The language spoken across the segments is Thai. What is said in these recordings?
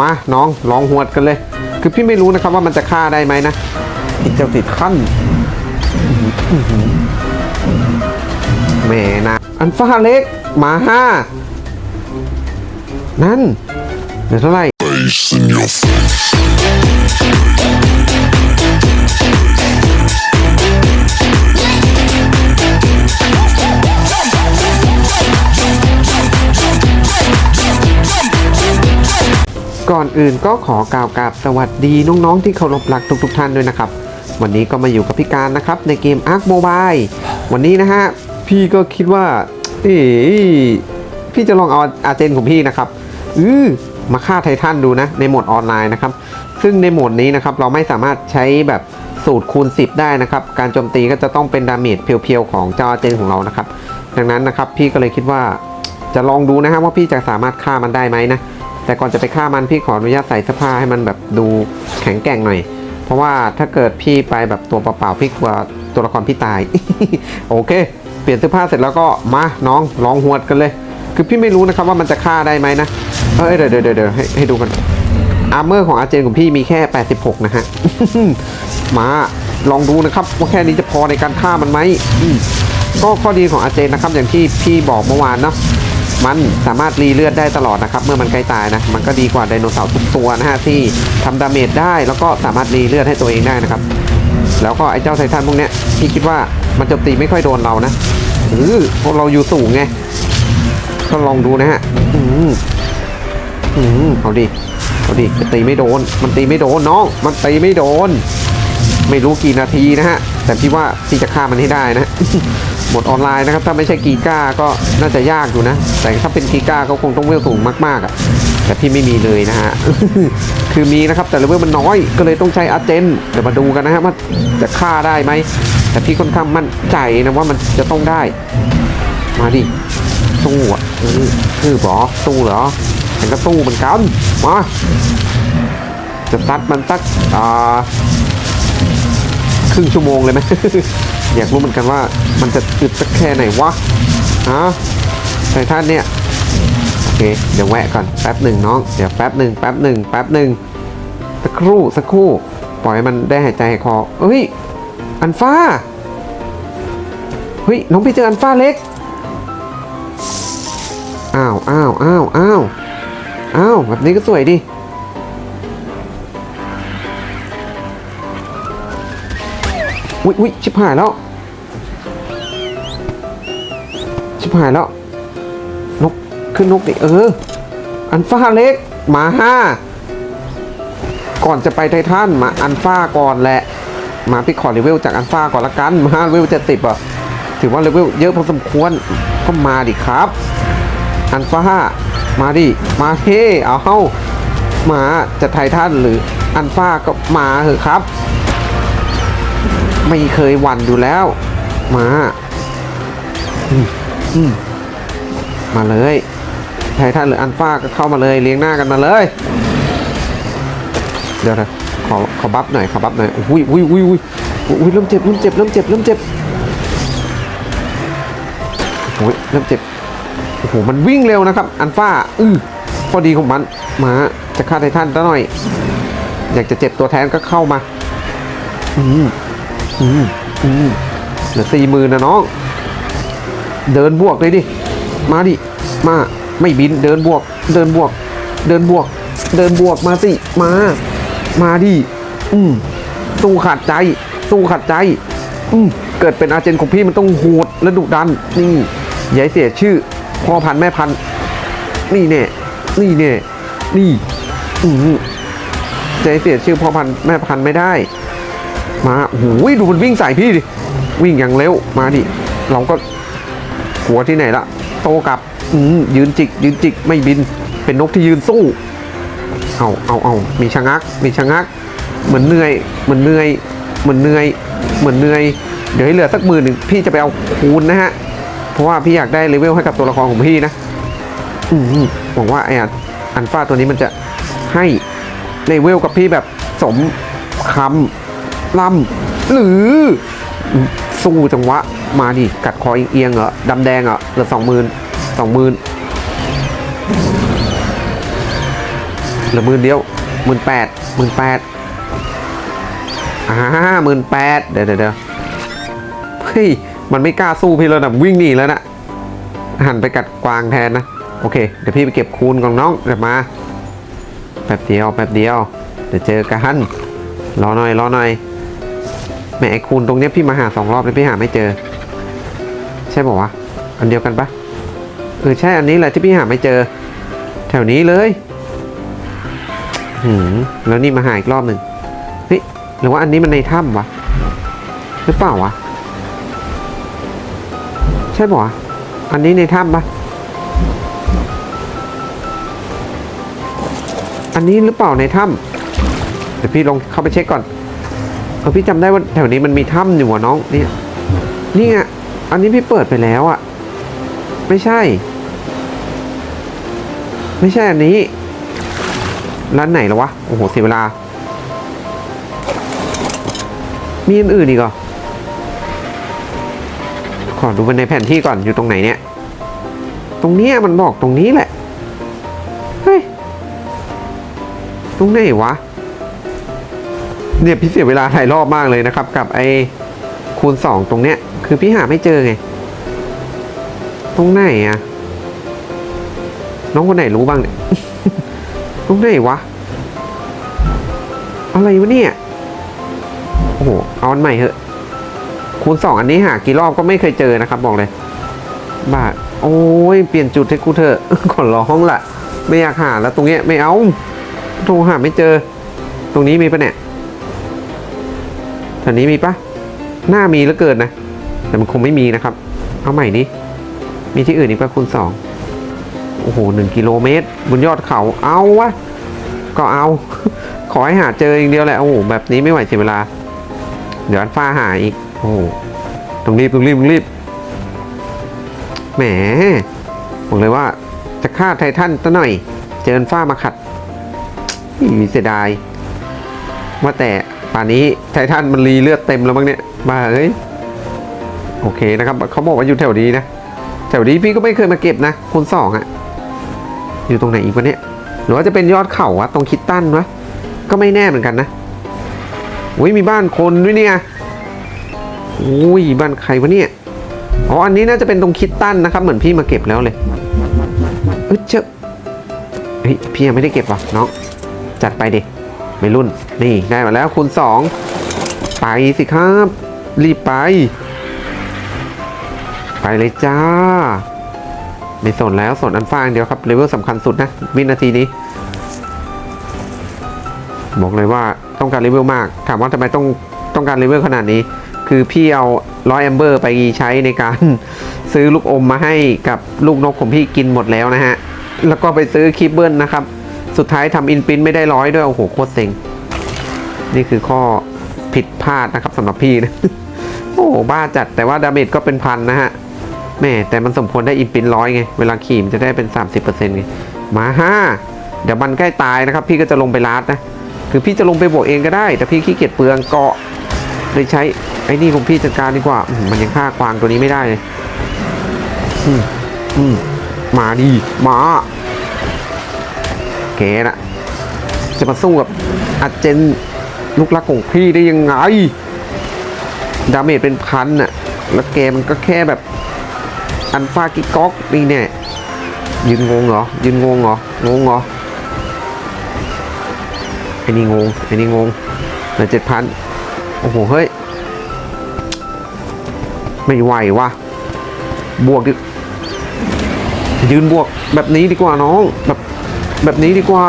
มาน้องลองหวดกันเลย คือพี่ไม่รู้นะครับว่ามันจะฆ่าได้ไหมนะไอ้เจ้าติดขั้นอื้อหือแหม่นะอันฟ้าเล็กหมาห้านั่นเดี๋ยวเท่าไหร่ ก่อนอื่นก็ขอกล่าวกราบสวัสดีน้องๆที่เคารพรักทุกๆท่านด้วยนะครับ วันนี้ก็มาอยู่กับพี่การนะครับในเกม Ark Mobile วันนี้นะฮะพี่ก็คิดว่าเอ้พี่จะลองเอาอาเจนของพี่นะครับอือมาฆ่าไททันดูนะในโหมดออนไลน์นะครับ ซึ่งในโหมดนี้นะครับเราไม่สามารถใช้แบบสูตรคูณ 10 ได้นะครับ การโจมตีก็จะต้องเป็นดาเมจเพียวๆ ของเจ้าอาเจนของเรานะครับ ดังนั้นนะครับพี่ก็เลยคิดว่าจะลองดูนะฮะว่าพี่จะสามารถฆ่ามันได้ไหมนะ แต่ก่อนจะไปฆ่ามันพี่ขออนุญาตใส่เสื้อผ้าให้มันแบบดูแข็งแกร่งหน่อย เพราะว่าถ้าเกิดพี่ไปแบบตัวเปล่าๆพี่กลัวตัวละครพี่ตาย โอเค เปลี่ยนเสื้อผ้าเสร็จแล้วก็มาน้องลองหวดกันเลย คือพี่ไม่รู้นะครับว่ามันจะฆ่าได้ไหมนะเอ้ยเดี๋ยวเดี๋ยวเดี๋ยวให้ให้ดูกันอาร์เมอร์ของอาเจนของพี่มีแค่ 86 นะฮะ มาลองดูนะครับว่าแค่นี้จะพอในการฆ่ามันไหมอืมก็ข้อดีของอาเจนนะครับอย่างที่พี่บอกเมื่อวานเนาะ มันสามารถรีเลือดได้ตลอดนะครับ เมื่อมันใกล้ตายนะ มันก็ดีกว่าไดโนเสาร์ทุกตัวนะฮะที่ทำดาเมจได้แล้วก็สามารถรีเลือดให้ตัวเองได้นะครับ แล้วก็ไอ้เจ้าไททันพวกเนี้ยพี่คิดว่ามันโจมตีไม่ค่อยโดนเรานะเออเพราะเราอยู่สูงไงก็ลองดูนะฮะอืมอืมเอาดิเอาดิจะตีไม่โดน มันตีไม่โดนน้อง มันตีไม่โดน ไม่รู้กี่นาทีนะฮะ แต่พี่ว่าพี่จะฆ่ามันให้ได้นะ หมดออนไลน์นะครับ ถ้าไม่ใช่กีก้าก็น่าจะยากอยู่นะ แต่ถ้าเป็นกีก้าก็คงต้องเวลสูงมากๆอะ่ะ แต่พี่ไม่มีเลยนะฮะ คือมีนะครับแต่เลเวลมันน้อยก็เลยต้องใช้อาเจน เดี๋ยวมาดูกันนะฮะว่าจะฆ่าได้ไหม แต่พี่ค่อนข้างมั่นใจนะว่ามันจะต้องได้ มาดิ สู้อะคือเหรอสู้เหรอฉันก็สู้เหมือนกัน มา จะซัดมันสักอ่าครึ่งชั่วโมงเลยไหม อยากรู้เหมือนกันว่ามันจะอึดสักแค่ไหนวะฮะไททันเนี่ยโอเคเดี๋ยวแวะก่อนแป๊บหนึ่งน้องเดี๋ยวแป๊บหนึ่งแป๊บหนึ่งแป๊บหนึ่งสักครู่สักครู่ปล่อยมันได้หายใจหายคอเฮ้ยอันฟ้าเฮ้ยน้องพี่เจออันฟ้าเล็กอ้าวอ้าวอ้าวอ้าวอ้าวแบบนี้ก็สวยดิ อุ๊ยอุ๊ยชิบหายแล้ว ชิบหายแล้ว นก ขึ้นนกดิเออ อันฟ้าเล็ก มาห้า ก่อนจะไปไททันมาอันฟ้าก่อนแหละ มาพี่ขอเลเวลจากอันฟ้าก่อนละกัน มาเลเวลเจ็ดสิบอะ ถือว่าเลเวลเยอะพอสมควร ก็มาดิครับ อันฟ้า มาดิ มาเท่เอาเข้ามาจะไททันหรืออันฟ้าก็มาเถอะครับ ไม่เคยหวั่นอยู่แล้ว มาอืมอืมมาเลยไททันหรืออันฟ้าก็เข้ามาเลยเลี้ยงหน้ากันมาเลย เดี๋ยวนะขอขอบัฟหน่อยขอบัฟหน่อยอุ้ยอุ้ยอุ้ยอุ้ยอุ้ยเริ่มเจ็บเริ่มเจ็บเริ่มเจ็บเริ่มเจ็บโอ้ยเริ่มเจ็บโอ้โหมันวิ่งเร็วนะครับ อันฟ้าอือพอดีของมันมาจะฆ่าไททันซะหน่อย อยากจะเจ็บตัวแทนก็เข้ามา อืม อืมอืมเหลือสี่หมื่นนะน้อง เดินบวกเลยดิ มาดิ มา ไม่บิน เดินบวก เดินบวก เดินบวก เดินบวก มาสิ มา มาดิ อืมสู้ขาดใจสู้ขาดใจ อืมเกิดเป็นอาเจนของพี่มันต้องโหดและดุดัน นี่อย่าให้เสียชื่อพ่อพันธุ์แม่พันธุ์นี่แน่ นี่แน่ นี่ อืมจะให้เสียชื่อพ่อพันธุ์แม่พันธุ์ไม่ได้ มาโอ้โหดูมันวิ่งใส่พี่ดิ วิ่งอย่างเร็ว มาดิ เราก็หัวที่ไหนละโตกลับอืยืนจิก ยืนจิก ไม่บิน เป็นนกที่ยืนสู้ เอาเอาเอามีชะงัก มีชะงัก เหมือนเหนื่อย เหมือนเหนื่อย เหมือนเหนื่อย เหมือนเหนื่อย เดี๋ยวให้เหลือสักหมื่นหนึ่งพี่จะไปเอาคูณนะฮะ เพราะว่าพี่อยากได้เลเวลให้กับตัวละครของพี่นะ อืมหวังว่าไอ้อันฟ้าตัวนี้มันจะให้เลเวลกับพี่แบบสมคำ ลำหรือสู้จังหวะ มาดิกัดคอเอียงเหรอดำแดงเหรอเหลือสองหมื่นสองหมื่นเหลือหมื่นเดียวหมื่นแปดหมื่นแปดอ่าหมื่นแปดเดี๋ยวเดี๋ยวเฮ้ย มันไม่กล้าสู้พี่แล้วนะวิ่งหนีแล้วนะหันไปกัดกวางแทนนะ โอเค เดี๋ยวพี่ไปเก็บคูณของน้องเดี๋ยวมาแป๊บเดียวแป๊บเดียว เดี๋ยวเจอกันรอหน่อยรอหน่อย ม่ไอคูณตรงเนี้ยพี่มาหาสองรอบแล้วพี่หาไม่เจอ ใช่บอกวะอันเดียวกันปะเออใช่อันนี้แหละที่พี่หาไม่เจอ แถวนี้เลยหืมแล้วนี่มาหาอีกรอบหนึ่งเฮ้ยหรือว่าอันนี้มันในถ้ำวะหรือเปล่าวะใช่ปะวะอันนี้ในถ้ำปะอันนี้หรือเปล่าในถ้ำเดี๋ยวพี่ลงเข้าไปเช็คก่อน เออพี่จำได้ว่าแถวนี้มันมีถ้ำอยู่วะน้องเนี่ยนี่ไงอันนี้พี่เปิดไปแล้วอะไม่ใช่ ไม่ใช่อันนี้ ร้านไหนแล้ววะ โอ้โหเสียเวลา มีอันอื่นอีกเหรอขอดูมันในแผนที่ก่อนอยู่ตรงไหนเนี่ย ตรงเนี้ยมันบอกตรงนี้แหละ เฮ้ย ตรงไหนวะ เนี่ยพี่เสียเวลาถ่ายรอบมากเลยนะครับ กับไอ้คูณสองตรงเนี้ย คือพี่หาไม่เจอไง ตรงไหนอะน้องคนไหนรู้บ้างเนี่ย ตรงไหนวะ อะไรวะเนี่ย โอ้โห เอาอันใหม่เหอะ คูณสองอันนี้หากี่รอบก็ไม่เคยเจอนะครับ บอกเลย บาท โอ้ย เปลี่ยนจุดให้กูเถอะขอร้องละไม่อยากหาแล้วตรงเนี้ยไม่เอาโทรหาไม่เจอ ตรงนี้มีปะเนี่ย แถวนี้มีปะหน้ามีแล้วเกินนะ แต่มันคงไม่มีนะครับ เอาใหม่นี้ มีที่อื่นอีกปะคูณสองโอ้โหหนึ่งกิโลเมตร บนยอดเขา เอาวะ ก็เอา ขอให้หาเจออย่างเดียวแหละ โอ้โห แบบนี้ไม่ไหวเสียเวลา เดี๋ยวอันฟ้าหาอีก โอ้โหต้องรีบต้องรีบต้องรีบ แหม บอกเลยว่าจะฆ่าไททันซะหน่อย เจออันฟ้ามาขัดอีเสียดาย ว่าแต่ ป่านนี้ไททันมันรีเลือดเต็มแล้วมั้งเนี่ยมาเฮ้ยโอเคนะครับเขาบอกว่าอยู่แถวนี้นะแถวนี้พี่ก็ไม่เคยมาเก็บนะคูณสองอะอยู่ตรงไหนอีกวะเนี่ยหรือว่าจะเป็นยอดเขาวะตรงคิดตันวะก็ไม่แน่เหมือนกันนะอุ้ยมีบ้านคนด้วยเนี่ยอุ้ยบ้านใครวะเนี่ยอ๋ออันนี้น่าจะเป็นตรงคิดตันนะครับเหมือนพี่มาเก็บแล้วเลยเออเจ้าเฮ้ยพี่ยังไม่ได้เก็บวะน้องจัดไปดิ ไม่รุ่น นี่ได้มาแล้วคูณสองไปสิครับ รีบไป ไปเลยจ้า ไม่สนแล้วสนอันฟ้าอย่างเดียวครับเลเวลสำคัญสุดนะวินาทีนี้ บอกเลยว่าต้องการเลเวลมาก ถามว่าทำไมต้องต้องการเลเวลขนาดนี้ คือพี่เอาร้อยแอมเบอร์ไปใช้ในการซื้อลูกอมมาให้กับลูกนกของพี่กินหมดแล้วนะฮะ แล้วก็ไปซื้อคีบเบิลนะครับ สุดท้ายทำอินปินไม่ได้ร้อยด้วย โอ้โห โคตรเซ็ง นี่คือข้อผิดพลาดนะครับสำหรับพี่นะ โอ้โหบ้าจัดแต่ว่าดาเมจก็เป็นพันนะฮะแม่แต่มันสมควรได้อินปินร้อยไง เวลาขี่มนจะได้เป็น 30%ไง มาห้าเดี๋ยวมันใกล้ตายนะครับ พี่ก็จะลงไปลาดนะ คือพี่จะลงไปบวกเองก็ได้ แต่พี่ขี้เกียจเปลืองเกาะเลยใช้ไอ้นี่ของพี่จัดการดีกว่า มันยังฆ่ากวางตัวนี้ไม่ได้เลยอืมอืมมาดีมา แกน่ะ จะมาสู้กับอาเจนลูกรักของพี่ได้ยังไง ดาเมจเป็นพันน่ะ แล้วแกมันก็แค่แบบ อันฟากิก๊อกนี่เนี่ยยืนงงเหรอ ยืนงงเหรอ งงเหรอไอ้นี่งงไอ้นี่งงเหลือเจ็ดพันโอ้โห เฮ้ย ไม่ไหววะบวกดิยืนบวกแบบนี้ดีกว่าน้อง แบบ แบบนี้ดีกว่า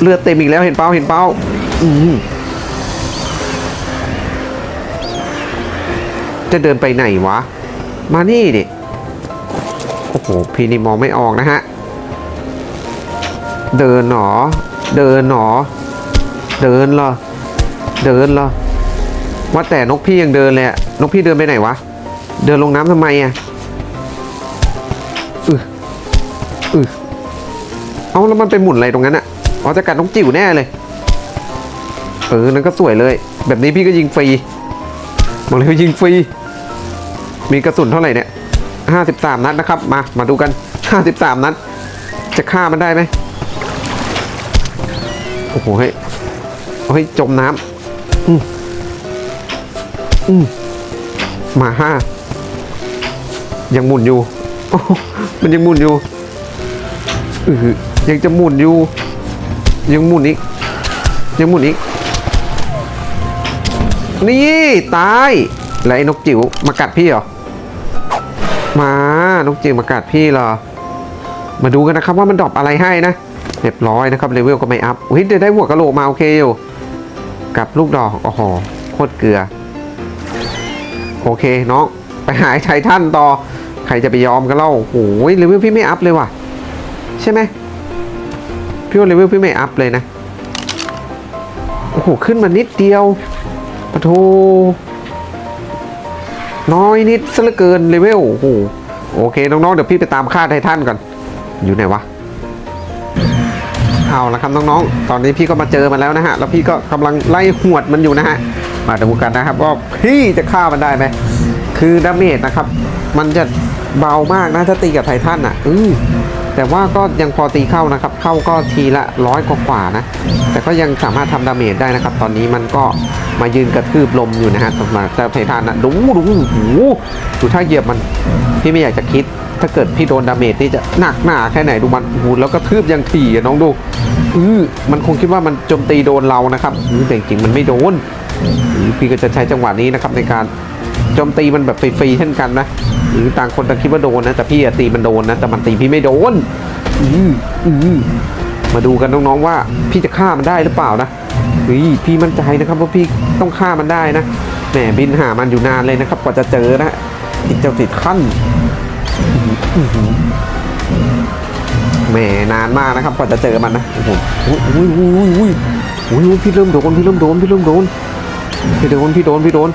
เลือดเต็มอีกแล้วเห็นเป้าเห็นเป้าอืจะเดินไปไหนวะ มานี่ดิ โอ้โห พี่นี่มองไม่ออกนะฮะ เดินหนอ เดินหนอ เดินเหรอ เดินเหรอ ว่าแต่นกพี่ยังเดินเลยอะนกพี่เดินไปไหนวะ เดินลงน้ำทำไมอะอืออือ เอาแล้วมันไปหมุนอะไรตรงนั้นอะอ๋อจะกัดนกจิ๋วแน่เลย เออ นั่นก็สวยเลย แบบนี้พี่ก็ยิงฟรีบอกเลยว่ายิงฟรี มีกระสุนเท่าไหร่เนี่ยห้าสิบสามนัดนะครับ มา มาดูกันห้าสิบสามนัด จะฆ่ามันได้ไหมโอ้โหเฮ้ยเฮ้ยจมน้ำอืมอืมมาห้า ยังหมุนอยู่ มันยังหมุนอยู่เออ ยังจะหมุนอยู่ ยังหมุนอีก ยังหมุนอีก นี่ตายแล้วไอ้นกจิ๋วมากัดพี่เหรอ มา นกจิ๋วมากัดพี่เหรอ มาดูกันนะครับว่ามันดรอปอะไรให้นะเรียบร้อยนะครับเลเวลก็ไม่อัพอุ้ยได้หัวกะโหลกมาโอเคอยู่ กับลูกดอกโอ้โหโคตรเกลือ โอเคน้องไปหาไอ้ไททันต่อ ใครจะไปยอมกันเล่าโอ้โหเลเวลพี่ไม่อัพเลยว่ะ ใช่ไหม พี่ว่าเลเวลพี่ไม่อัพเลยนะ โอ้โห ขึ้นมานิดเดียวปะโทน้อยนิดซะเหลือเกินเลเวล โอ้โห โอเค น้อง ๆ เดี๋ยวพี่ไปตามฆ่าไททันก่อน อยู่ไหนวะ เอาละครับน้อง ๆ ตอนนี้พี่ก็มาเจอมันแล้วนะฮะ แล้วพี่ก็กำลังไล่หวดมันอยู่นะฮะ มาดูกันนะครับว่าพี่จะฆ่ามันได้ไหม คือดาเมจนะครับ มันจะเบามากนะถ้าตีกับไททันอะ อือ แต่ว่าก็ยังพอตีเข้านะครับ เข้าก็ทีละร้อยกว่าๆนะ แต่ก็ยังสามารถทำดาเมจได้นะครับ ตอนนี้มันก็มายืนกระทืบลมอยู่นะฮะสำหรับเจ้าไททันนะดูดูโอ้โหดูถ้าเหยียบมันพี่ไม่อยากจะคิด ถ้าเกิดพี่โดนดาเมจนี่จะหนักหนาแค่ไหนดูมันโอ้โหแล้วก็ทืบยังถี่น้องดูอือมันคงคิดว่ามันโจมตีโดนเรานะครับแต่จริงมันไม่โดนพี่ก็จะใช้จังหวะนี้นะครับในการโจมตีมันแบบฟรีๆเช่นกันนะ หรือต่างคนต่างคิดว่าโดนนะแต่พี่อะตีมันโดนนะแต่มันตีพี่ไม่โดนอืออือมาดูกันน้องๆว่า พี่จะฆ่ามันได้หรือเปล่านะเฮ้ยพี่มั่นใจนะครับว่าพี่ต้องฆ่ามันได้นะแหมบินหามันอยู่นานเลยนะครับ กว่าจะเจอนะไอ้เจ้าติดขั้นแหมนานมากนะครับ กว่าจะเจอมันนะโอ้โหอุ้ยอุ้ยอุ้ยอุ้ยอุ้ยพี่เริ่มโดนพี่เริ่มโดนพี่เริ่มโดนพี่โดนพี่โดนพี่โดน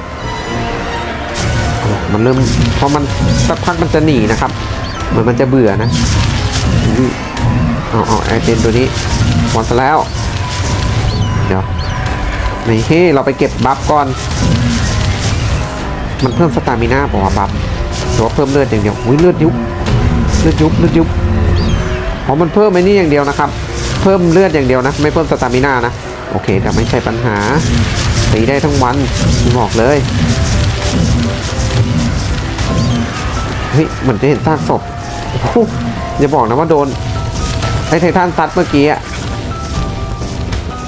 มันเริ่มพอมันสักพักมันจะหนีนะครับ เหมือนมันจะเบื่อนะอุ้ยเอาเอาไอเทนตัวนี้หมดซะแล้ว เดี๋ยวไม่เฮ้เราไปเก็บบัฟก่อน มันเพิ่มสตามิน่าบอกว่าบัฟหรือว่าเพิ่มเลือดอย่างเดียวอุ้ยเลือดยุบเลือดยุบเลือดยุบอ๋อมันเพิ่มไอ้นี่อย่างเดียวนะครับ เพิ่มเลือดอย่างเดียวนะ ไม่เพิ่มสตามิน่านะ โอเคแต่ไม่ใช่ปัญหาตีได้ทั้งวันบอกเลย ฮ้ยเหมือนจะเห็นซากศพอย่าบอกนะว่าโดนไอ้ไททันซัดเมื่อกี้อะ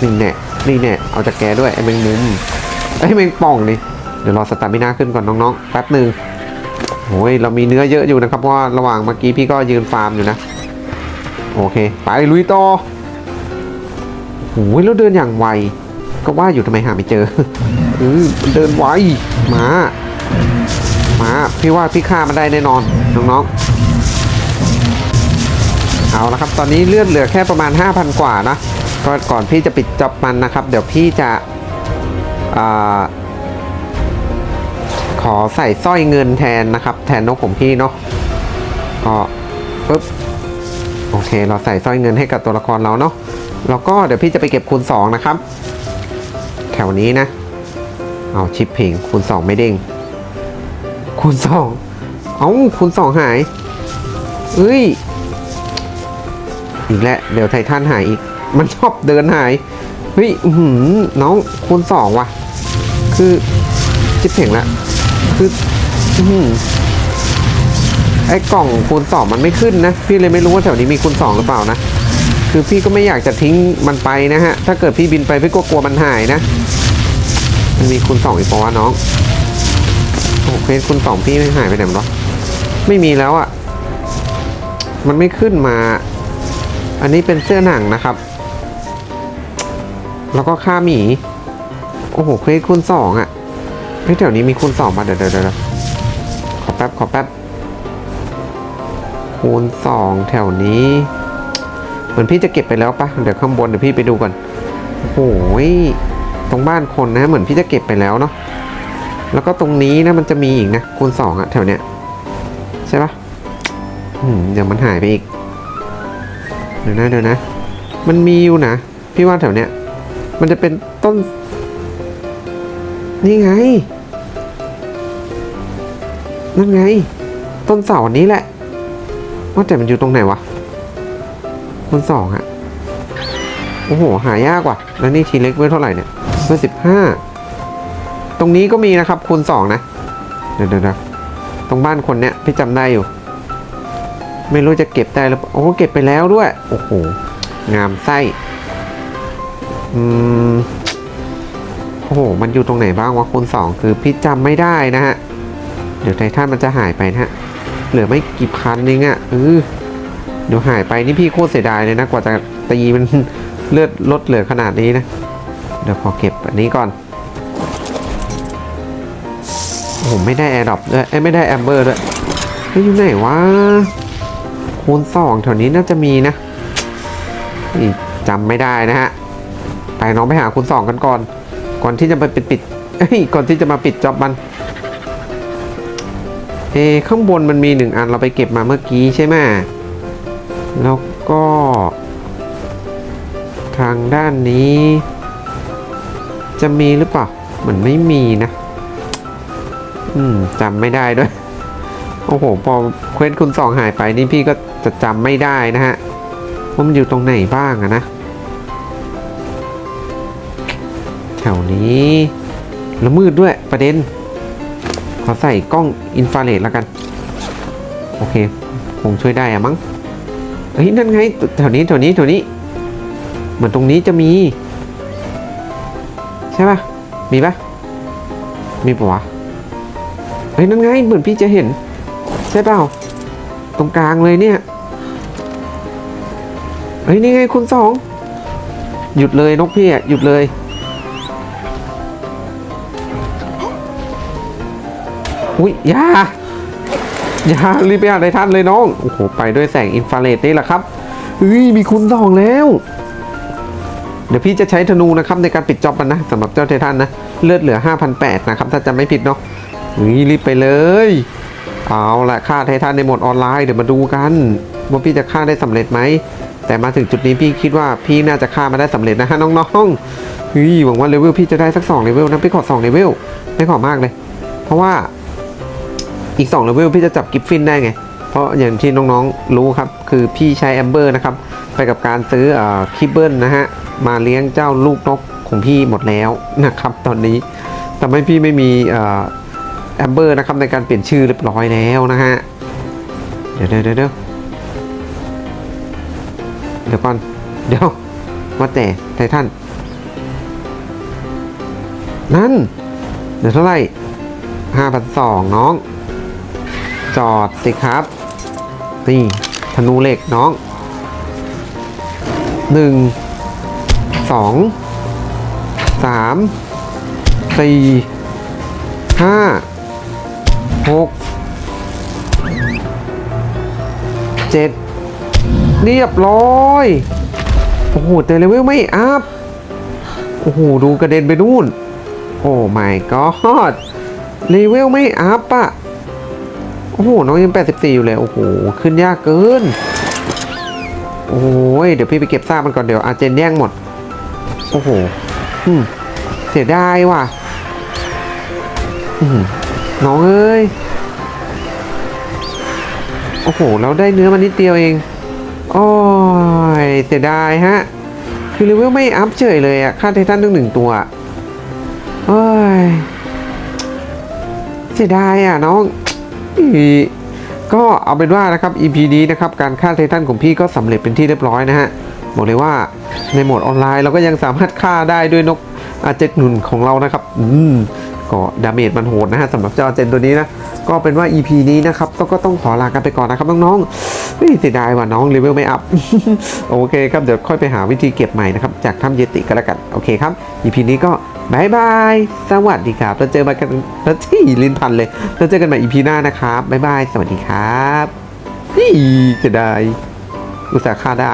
นี่แน่นี่แน่เอาจากแกด้วยไอ้แมงมุมไอ้แมงป่องนี่เดี๋ยวรอสตาร์มิน่าขึ้นก่อนน้องๆแป๊บหนึ่งโอ้ยเรามีเนื้อเยอะอยู่นะครับเพราะว่าระหว่างเมื่อกี้พี่ก็ยืนฟาร์มอยู่นะโอเค ไปลุยต่อโอ้ยแล้วเดินอย่างไว ก็ว่าอยู่ทำไมหาไม่เจอเออเดินไวมา มาพี่ว่าพี่ฆ่ามันได้แน่นอนน้องๆ เอาละครับ ตอนนี้เลือดเหลือแค่ประมาณ 5,000 กว่านะก็ก่อนพี่จะปิดจอบมันนะครับ เดี๋ยวพี่จะอขอใส่สร้อยเงินแทนนะครับ แทนนกของพี่เนาะก็ปึ๊บโอเค เราใส่สร้อยเงินให้กับตัวละครเราเนาะแล้วก็เดี๋ยวพี่จะไปเก็บคูณ 2 นะครับ แถวนี้นะ เอาชิปเพลงคูณ 2 ไม่เด้ง คูณ2เอาคูณ2หายเอ้ย อีกแล้วเดี๋ยวไททันหายอีก มันชอบเดินหาย เฮ้ยน้อหือน้องคูณ2ว่ะ คือชิปเพลงละ คือหือไอ้กล่องคูณสองมันไม่ขึ้นนะ พี่เลยไม่รู้ว่าแถวนี้มีคูณสองหรือเปล่านะ คือพี่ก็ไม่อยากจะทิ้งมันไปนะฮะ ถ้าเกิดพี่บินไปพี่ก็กลัวมันหายนะ มันมีคูณสองอีกปะวะน้อง โอเคคูณสองพี่ไม่หายไปไหนหรอไม่มีแล้วอะ่ะ มันไม่ขึ้นมา อันนี้เป็นเสื้อหนังนะครับ แล้วก็ค่าหมี โอ้โหเควสคูณสองอะเฮ้ยแถวนี้มีคูณสองป่ะเดี๋ยวเดี๋ยวเขอแป๊บขอแป๊บคูณสองแถวนี้ เหมือนพี่จะเก็บไปแล้วปะเดี๋ยวข้างบนเดี๋ยวพี่ไปดูก่อนโอ้โหยตรงบ้านคนนะ เหมือนพี่จะเก็บไปแล้วเนาะ แล้วก็ตรงนี้นะมันจะมีอีกนะคูณสองอะแถวเนี้ยใช่ปะอืมเดี๋ยวมันหายไปอีก เดี๋ยวนะเดี๋ยวนะ มันมีอยู่นะ พี่ว่าแถวเนี้ย มันจะเป็นต้น นี่ไง นั่นไง ต้นเสาอันนี้แหละ ว่าแต่มันอยู่ตรงไหนวะต้นสองอะโอ้โห หายากว่ะ แล้วนี่ทีเล็กเวลเท่าไหร่เนี่ยเวลสิบห้า ตรงนี้ก็มีนะครับคูณสองนะเดี๋ยวเดี๋ยวตรงบ้านคนเนี้ยพี่จำได้อยู่ ไม่รู้จะเก็บได้หรือเปล่าโอ้เก็บไปแล้วด้วย โอ้โห งามไส้อืมโอ้โห มันอยู่ตรงไหนบ้างวะคูณสองคือพี่จำไม่ได้นะฮะ เดี๋ยวไททันมันจะหายไปนะฮะ เหลือไม่กี่พันเองอะ่ะเออเดี๋ยวหายไปนี่พี่โคตรเสียดายเลยนะกว่าจะตีมันเลือดลดเหลือขนาดนี้นะ เดี๋ยวขอเก็บอันนี้ก่อน โอ้โหไม่ได้แอร์ดรอปด้วยเอ้ยไม่ได้แอมเบอร์ด้วยเฮ้ยอยู่ไหนวะคูณสองแถวนี้น่าจะมีนะจำไม่ได้นะฮะไปน้องไปหาคูณสองกันก่อน ก่อนที่จะไปปิดปิดก่อนที่จะมาปิดจ็อบมันเอข้างบนมันมีหนึ่งอันเราไปเก็บมาเมื่อกี้ใช่ไหมแล้วก็ ทางด้านนี้ จะมีหรือเปล่าเหมือนไม่มีนะ อืมจำไม่ได้ด้วย โอ้โห พอเควสคุณสองหายไปนี่พี่ก็จะจำไม่ได้นะฮะว่ามันอยู่ตรงไหนบ้างอะนะ แถวนี้แล้วมืดด้วยประเด็น ขอใส่กล้องอินฟราเรดแล้วกัน โอเค คงช่วยได้อะมั้งเฮ้ย นั่นไง แถวนี้แถวนี้แถวนี้ เหมือนตรงนี้จะมี ใช่ปะมีปะมีปะวะ เฮ้ยนั่นไงเหมือนพี่จะเห็น ใช่เปล่า ตรงกลางเลยเนี่ยเฮ้ยนี่ไงคุณสอง หยุดเลยนกพี่อะหยุดเลย อุ้ยอยาอย่ารีบไปหาไททันเลยน้อง โอ้โห ไปด้วยแสงอินฟราเรดนี่แหละครับเฮ้ยมีคุณสองแล้ว เดี๋ยวพี่จะใช้ธนูนะครับในการปิดจอบมันนะสำหรับเจ้าไททันนะ เลือดเหลือ 5,800 นะครับ ถ้าจำไม่ผิดเนาะ เฮ้ยรีบไปเลย เอาละฆ่าไททันในหมดออนไลน์เดี๋ยวมาดูกันว่าพี่จะฆ่าได้สำเร็จไหม แต่มาถึงจุดนี้พี่คิดว่าพี่น่าจะฆ่ามาได้สำเร็จนะฮะน้องๆเฮ้ยหวังว่าเลเวลพี่จะได้สัก2เลเวลนะพี่ขอ2เลเวลไม่ขอมากเลย เพราะว่าอีก2เลเวลพี่จะจับกิฟฟินได้ไง เพราะอย่างที่น้องๆรู้ครับ คือพี่ใช้แอมเบอร์นะครับไปกับการซื้อเอ่อคิบเบิลนะฮะมาเลี้ยงเจ้าลูกนกของพี่หมดแล้วนะครับ ตอนนี้ทำให้พี่ไม่มีเอ่อ แอมเบอร์นะครับในการเปลี่ยนชื่อเรียบร้อยแล้วนะฮะ เดี๋ยวเดี๋ยวเดี๋ยวเดี๋ยวก่อนเดี๋ยวว่าแต่ไททันนั่น เดี๋ยวเท่าไหร่ห้าพันสองน้อง จอดสิครับนี่ธนูเหล็กน้องหนึ่งสองสามสี่ห้า หกเจ็ดเรียบร้อย โอ้โห แต่เลเวลไม่อัพ โอ้โห ดูกระเด็นไปนู่น โอ้ my god เลเวลไม่อัพอะโอ้โห น้องยัง 84 อยู่เลย โอ้โห ขึ้นยากเกิน โอ้ย เดี๋ยวพี่ไปเก็บซากมันก่อนเดี๋ยวอาเจนแย่งหมด โอ้โห อืม เสียดายว่ะ อืม น้องเอ้ย โอ้โหแล้วได้เนื้อมานิดเดียวเอง โอ้ยเสียดายฮะ คือเลเวลไม่อัพเฉยเลยอะค่าไททันตั้งหนึ่งตัวโอ้ยเสียดายอะน้องก็เอาเป็นว่านะครับ EP นี้นะครับการฆ่าไททันของพี่ก็สำเร็จเป็นที่เรียบร้อยนะฮะบอกเลยว่าในโหมดออนไลน์เราก็ยังสามารถฆ่าได้ด้วยนกอาเจนหนุนของเรานะครับ อืม ก็ดาเมจมันโหดนะฮะสำหรับเจ้าอเจนตัวนี้นะ ก็เป็นว่า EP นี้นะครับก็ก็ต้องขอลากันไปก่อนนะครับน้องๆเฮ้ยเสียดายว่ะน้องเลเวลไม่อัพ โอเคครับเดี๋ยวค่อยไปหาวิธีเก็บใหม่นะครับจากถ้ำเยติก็แล้วกัน โอเคครับ EP นี้ก็บายบาย สวัสดีครับแล้วเจอมากันแล้วที่ลินพันเลยแล้วเจอกันใหม่ EP หน้านะครับบายบาย สวัสดีครับนี่จะได้อุตส่าห์ฆ่าได้